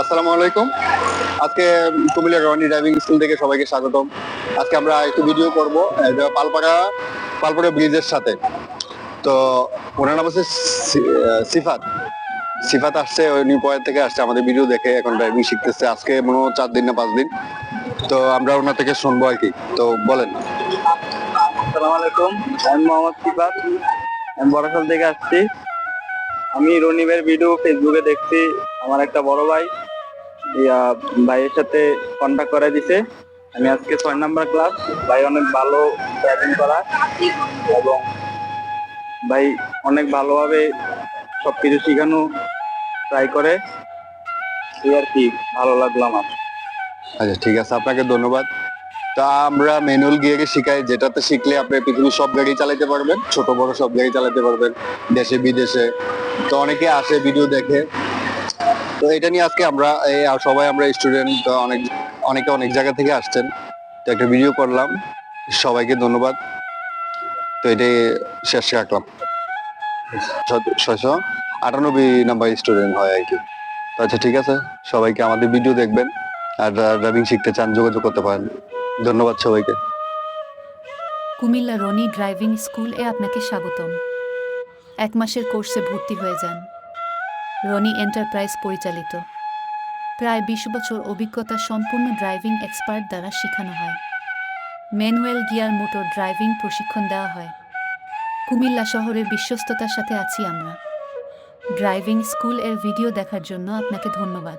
আসসালামু আলাইকুম। আজকে কুমিল্লা রনি ড্রাইভিং স্কুল থেকে সবাইকে স্বাগতম। আজকে আমরা একটু ভিডিও করব পালপাড়া পালপাড়া ব্রিজের সাথে। তো ওনার নাম হচ্ছে সিফাত। সিফাত আসছে, ওই নিউ পয়েন্ট থেকে আসছে, আমাদের ভিডিও দেখে এখন ড্রাইভিং শিখতেছে। আজকে মনে হয় চার দিন না পাঁচ দিন। তো আমরা ওনার থেকে শুনব আর কি। তো বলেন। আসসালামু আলাইকুম, আমি মোহাম্মদ সিফাত। আমি বরাসাল থেকে আসছি। আমি রনিবের ভিডিও ফেসবুকে দেখছি, আমার একটা বড় ভাই। ভাইয়ের সাথে কন্ট্যাক্ট করে দিছে। আমি আজকে ছয় নাম্বার ক্লাস ভাই অনেক ভালো ড্রাইভিং করা এবং ভাই অনেক ভালোভাবে সব কিছু শেখানো ট্রাই করে। এই আর কি, ভালো লাগল আমার। আচ্ছা ঠিক আছে, আপনাকে ধন্যবাদ। তা আমরা ম্যানুয়াল গিয়ারে শিখাই, যেটাতে শিখলে আপনি পৃথিবীর সব গাড়ি চালাতে পারবেন, ছোট বড় সব গাড়ি চালাতে পারবেন দেশে বিদেশে তো অনেকে আসে ভিডিও দেখে। তো এটা নিয়ে আজকে আমরা, এই সবাই আমরা স্টুডেন্ট অনেক, অনেকে অনেক জায়গা থেকে আসছেন। তো একটা ভিডিও করলাম। সবাইকে ধন্যবাদ। তো এটাই শেষ রাখলাম। ছয়শো, আটানব্বই নাম্বার স্টুডেন্ট হয় আর কি। আচ্ছা ঠিক আছে। সবাইকে আমাদের ভিডিও দেখবেন। আর ড্রাইভিং শিখতে চান, যোগাযোগ করতে পারেন। ধন্যবাদ সবাইকে। কুমিল্লা রনি ড্রাইভিং স্কুল এ আপনাকে স্বাগতম। এক মাসের কোর্সে ভর্তি হয়ে যান। রনি এন্টারপ্রাইজ পরিচালিত। প্রায় বিশ বছর অভিজ্ঞতা সম্পূর্ণ ড্রাইভিং এক্সপার্ট দ্বারা শেখানো হয়। ম্যানুয়াল গিয়ার মোটর ড্রাইভিং প্রশিক্ষণ দেওয়া হয়। কুমিল্লা শহরের বিশ্বস্ততার সাথে আছি আমরা। ড্রাইভিং স্কুলের ভিডিও দেখার জন্য আপনাকে ধন্যবাদ।